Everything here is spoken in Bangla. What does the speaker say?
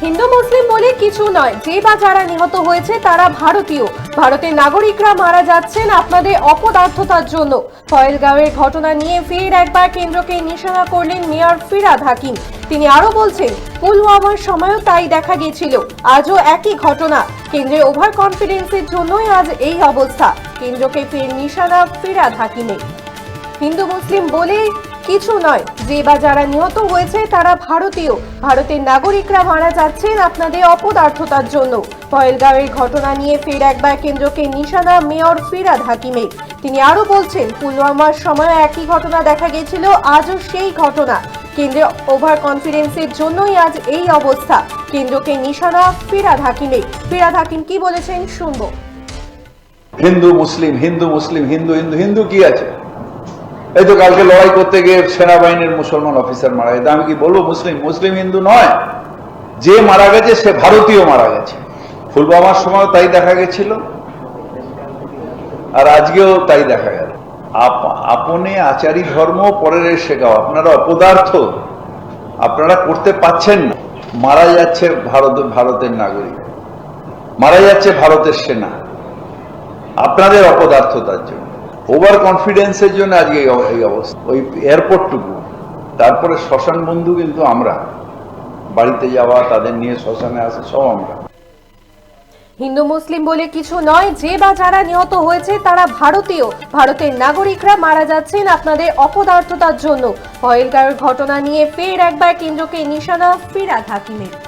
হিন্দু মুসলিম বলে কিছু নয়। যে বা যারা নিহত হয়েছে, তারা ভারতীয়। ভারতের নাগরিকরা মারা যাচ্ছেন আপনাদের অপদার্থতার জন্য। ফয়েলগাঁওয়ের ঘটনা নিয়ে ফের একবার কেন্দ্রকে নিশানা করলেন মেয়র ফিরাদ হাকিম। তিনি আরও বলছেন, পুলওয়ামার সময়ও তাই দেখা গিয়েছিল। আজও একই ঘটনা। কেন্দ্রের ওভার কনফিডেন্সের জন্যই আজ এই অবস্থা। কেন্দ্রকে ফের নিশানা ফিরাদ হাকিমের। হিন্দু মুসলিম বলে কিছু নয়। যে বা যারা নিহত হয়েছে তারা ভারতীয়। ভারতের নাগরিকরা মারা যাচ্ছেন আপনাদের অপদার্থতার জন্য। পয়েলগাঁওয়ের ঘটনা নিয়ে ফের একবার কেন্দ্রকে নিশানা মেয়র ফিরাদ হাকিমের। তিনি আরও বলছেন, পুলওয়ামার সময় একই ঘটনা দেখা গেছিল আজও সেই ঘটনা। কেন্দ্রে ওভার কনফিডেন্সের জন্যই আজ এই অবস্থা। কেন্দ্রকে নিশানা ফিরাদ হাকিমের। ফিরাদ হাকিম কি বলেছেন, শুনব। হিন্দু, মুসলিম হিন্দু মুসলিম, হিন্দু হিন্দু হিন্দু কি আছে? এই তো কালকে লড়াই করতে গিয়ে সেনাবাহিনীর মুসলমান অফিসার মারা গেছে। আমি কি বলব, মুসলিম মুসলিম হিন্দু নয়। যে মারা গেছে, সে ভারতীয় মারা গেছে। ফুলবামার সময় তাই দেখা গেছিল, আর আজকেও তাই দেখা গেল। আপ- আপনে আচারী ধর্ম, পরের শেখাও। আপনারা অপদার্থ। আপনারা করতে পাচ্ছেন না। মারা যাচ্ছে ভারত, ভারতের নাগরিক। মারা যাচ্ছে ভারতের সেনা। আপনাদের অপদার্থতার জন্য। ওভার কনফিডেন্সের জন্য আজকে এই অবস্থা। ওই এয়ারপোর্টটুকু। তারপরে শ্মশান বন্ধু কিন্তু আমরা। বাড়িতে যাওয়া, তাদের নিয়ে শ্মশানে আসা, সব আমরা। হিন্দু, মুসলিম বলে কিছু নয়, যে বা যারা নিহত হয়েছে, তারা ভারতীয়। ভারতের নাগরিকরা মারা যাচ্ছেন আপনাদের অপদার্থতার জন্য। পয়েলগাঁওয়ের ঘটনা নিয়ে ফের একবার কেন্দ্রকে নিশানা ফিরাদ হাকিমের